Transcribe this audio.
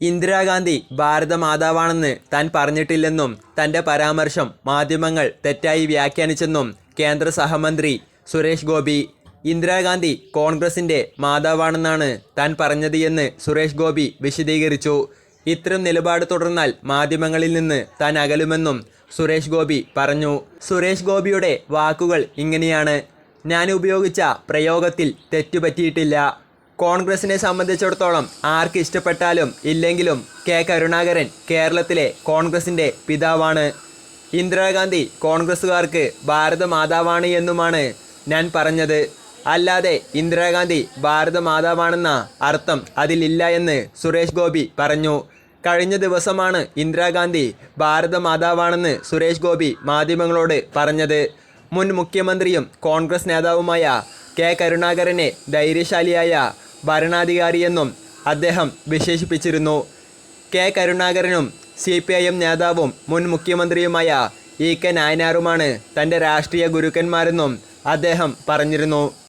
ഇന്ദിരാഗാന്ധി ഭാരതമാതാവാണെന്ന് താൻ പറഞ്ഞിട്ടില്ലെന്നും തന്റെ പരാമർശം മാധ്യമങ്ങൾ തെറ്റായി വ്യാഖ്യാനിച്ചെന്നും കേന്ദ്ര സഹമന്ത്രി സുരേഷ് ഗോപി ഇന്ദിരാഗാന്ധി കോൺഗ്രസിന്റെ മാതാവാണെന്നാണ് താൻ പറഞ്ഞത് എന്ന് സുരേഷ് ഗോപി വിശദീകരിച്ചു. ഇത്തരം നിലപാട് തുടർന്നാൽ മാധ്യമങ്ങളിൽ നിന്ന് താൻ അകലുമെന്നും സുരേഷ് ഗോപി പറഞ്ഞു. സുരേഷ് ഗോപിയുടെ വാക്കുകൾ ഇങ്ങനെയാണ്. ഞാൻ ഉപയോഗിച്ച പ്രയോഗത്തിൽ തെറ്റുപറ്റിയിട്ടില്ല. കോൺഗ്രസിനെ സംബന്ധിച്ചിടത്തോളം ആർക്ക് ഇഷ്ടപ്പെട്ടാലും ഇല്ലെങ്കിലും കെ കരുണാകരൻ കേരളത്തിലെ കോൺഗ്രസിന്റെ പിതാവാണ്. ഇന്ദിരാഗാന്ധി കോൺഗ്രസ്സുകാർക്ക് ഭാരതമാതാവാണ് എന്നുമാണ് ഞാൻ പറഞ്ഞത്. അല്ലാതെ ഇന്ദിരാഗാന്ധി ഭാരതമാതാവാണെന്ന അർത്ഥം അതിലില്ല എന്ന് സുരേഷ് ഗോപി പറഞ്ഞു. കഴിഞ്ഞ ദിവസമാണ് ഇന്ദിരാഗാന്ധി ഭാരതമാതാവാണെന്ന് സുരേഷ് ഗോപി മാധ്യമങ്ങളോട് പറഞ്ഞത്. മുൻ മുഖ്യമന്ത്രിയും കോൺഗ്രസ് നേതാവുമായ കെ കരുണാകരനെ ധൈര്യശാലിയായ ഭരണാധികാരിയെന്നും അദ്ദേഹം വിശേഷിപ്പിച്ചിരുന്നു. കെ. കരുണാകരനും സി. പി. ഐ എം നേതാവും മുൻ മുഖ്യമന്ത്രിയുമായ ഇ. കെ. നായനാറുമാണ് തന്റെ രാഷ്ട്രീയ ഗുരുക്കന്മാരെന്നും അദ്ദേഹം പറഞ്ഞിരുന്നു.